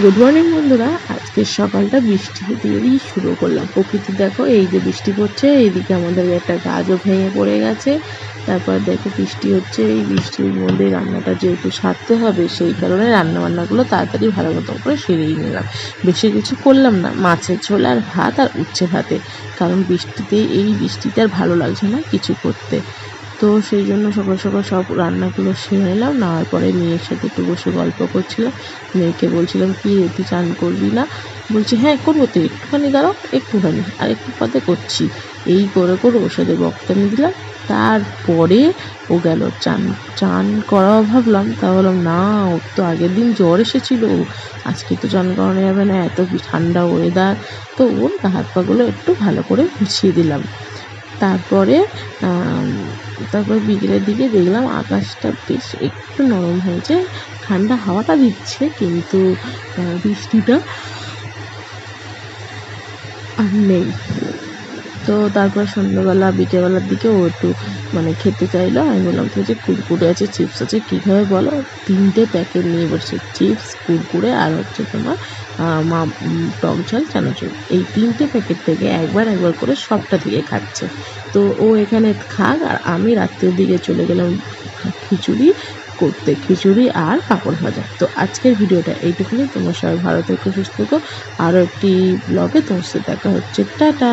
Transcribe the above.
Good morning বন্ধুরা। আজকের সকালটা বৃষ্টি দিয়েই শুরু করলাম। প্রকৃতি দেখো, এই যে বৃষ্টি পড়ছে, এইদিকে আমাদের একটা গাছও ভেঙে পড়ে গেছে। তারপর দেখো বৃষ্টি হচ্ছে, এই বৃষ্টির মধ্যে রান্নাটা যেহেতু সারতে হবে, সেই কারণে রান্নাবান্নাগুলো তাড়াতাড়ি ভালো মতো করে সেরেই নিলাম। বেশি কিছু করলাম না, মাছের ঝোল আর ভাত আর উচ্ছে ভাতে। কারণ বৃষ্টিতে, এই বৃষ্টিতে আর ভালো লাগছে না কিছু করতে। তো সেই জন্য সকাল সকাল সব রান্নাগুলো সেরে নিলাম, নেওয়ার পরে মেয়ের সাথে একটু বসে গল্প করছিলাম। মেয়েকে বলছিলাম, কি তুই চান করবি না? বলছে হ্যাঁ করব তো, একটুখানি দাঁড়াও, একটুখানি, আর একটু পদে করছি। এই করে করে ওর সাথে বক্তানি দিলাম। তারপরে ও গেল, চান চান করাও ভাবলাম, তা বললাম, না, ওর তো আগের দিন জ্বর এসেছিল, আজকে তো চান করানো যাবে না, এত ঠান্ডা ওয়েদার তো ওর হাত পাগুলো একটু ভালো করে গুছিয়ে দিলাম। তারপরে তারপর বিকেলের দিকে দেখলাম আকাশটা বেশ একটু নরম হয়েছে, ঠান্ডা হাওয়াটা দিচ্ছে, কিন্তু বৃষ্টিটা আর নেই। তো তারপর সন্ধ্যাবেলা, বিকেলবেলার দিকে ও একটু মানে খেতে চাইলো। আমি বললাম তো যে কুরকুরে আছে, চিপস আছে কীভাবে বলো? তিনটে প্যাকেট নিয়ে বসে, চিপস, কুরকুরে আর হচ্ছে তোমার মা টক ঝাল, চানাচুর। এই তিনটে প্যাকেট থেকে একবার একবার করে সবটা দিয়ে খাচ্ছে। তো ও এখানে খাক আর আমি রাত্রের দিকে চলে গেলাম খিচুড়ি করতে। খিচুড়ি আর পাঁপড় ভাজা। তো আজকের ভিডিওটা এইটুকুনি। তোমার সবাই ভালো থেকো, সুস্থ থেকো। আরও একটি ব্লগে তোমার সাথে দেখা হচ্ছে। টাটা!